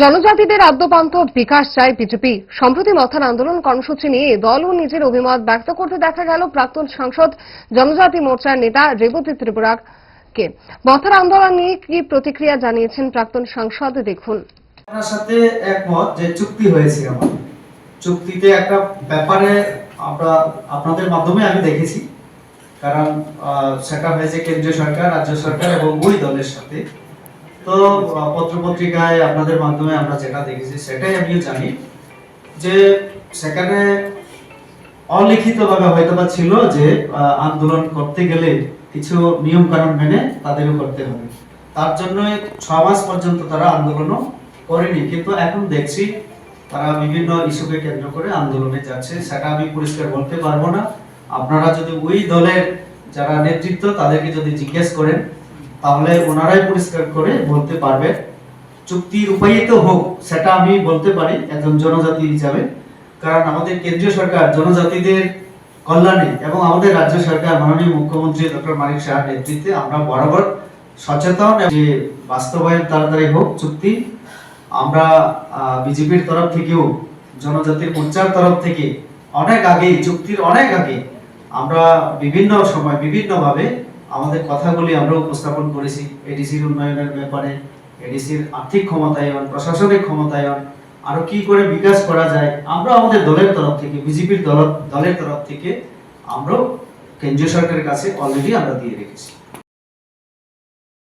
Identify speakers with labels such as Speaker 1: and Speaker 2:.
Speaker 1: জনজাতিদের আদ্যপান্ত বিকাশ চায় বিজেপি। সম্প্রতি মথান আন্দোলন কর্মসূচি নিয়ে দলও নিজের অভিমত ব্যক্ত করতে দেখা গেল প্রাক্তন সাংসদ, জনজাতি মোর্চার নেতা রেবতী ত্রিপুরাকে। মথার আন্দোলন নিয়ে কি প্রতিক্রিয়া জানিয়েছেন প্রাক্তন সাংসদ, দেখুন।
Speaker 2: আপনার সাথে একমত যে চুক্তি হয়েছে আমার। চুক্তিতে একটা ব্যাপারে আমরা, আপনাদের মাধ্যমে আমি দেখেছি। কারণ সেটা হয়েছে কেন্দ্রীয় সরকার, রাজ্য সরকার এবং ওই দলের সাথে। তো পত্রপত্রিকায় আপনাদের মাধ্যমে আমরা যেটা দেখেছি, সেটাই আমিও জানি যে সেখানে অলিখিতভাবে হয়তোবা ছিল যে আন্দোলন করতে গেলে কিছু নিয়ম কানুন মেনে তাদেরও করতে হবে। তার জন্য ছ মাস পর্যন্ত তারা আন্দোলনও করেনি। কিন্তু এখন দেখছি তারা বিভিন্ন ইস্যুকে কেন্দ্র করে আন্দোলনে যাচ্ছে। সেটা আমি পরিষ্কার বলতে পারব না। আপনারা যদি ওই দলের যারা নেতৃত্ব, তাদেরকে যদি জিজ্ঞেস করেন তাহলে ওনারাই পরিষ্কার করে বলতে পারবে। চুক্তি রূপায়িত হোক, সেটা আমি বলতে পারি একজন জনজাতি হিসাবে। কারণ আমাদের কেন্দ্রীয় সরকার জনজাতিদের কল্যাণে এবং আমাদের রাজ্য সরকার মাননীয় মুখ্যমন্ত্রী ডক্টর মানিক শাহর নেতৃত্বে আমরা বরাবর সচেতন যে বাস্তবায়ন তাড়াতাড়ি হোক চুক্তি, আমরা বিজেপির তরফ থেকেও, জনজাতির মোর্চার তরফ থেকে অনেক আগে চুক্তির অনেক আগে আমরা বিভিন্ন সময়, বিভিন্নভাবে আমাদের কথাগুলি আমরা উপস্থাপন করেছি এডিসির উন্নয়নের ব্যাপারে এডিসির আর্থিক ক্ষমতায়ন, প্রশাসনিক ক্ষমতায়ন, আরও কি করে বিকাশ করা যায়, আমরা আমাদের দলের তরফ থেকে, বিজেপির দল, দলের তরফ থেকে আমরাও কেন্দ্রীয় সরকারের কাছে অলরেডি আমরা দিয়ে রেখেছি।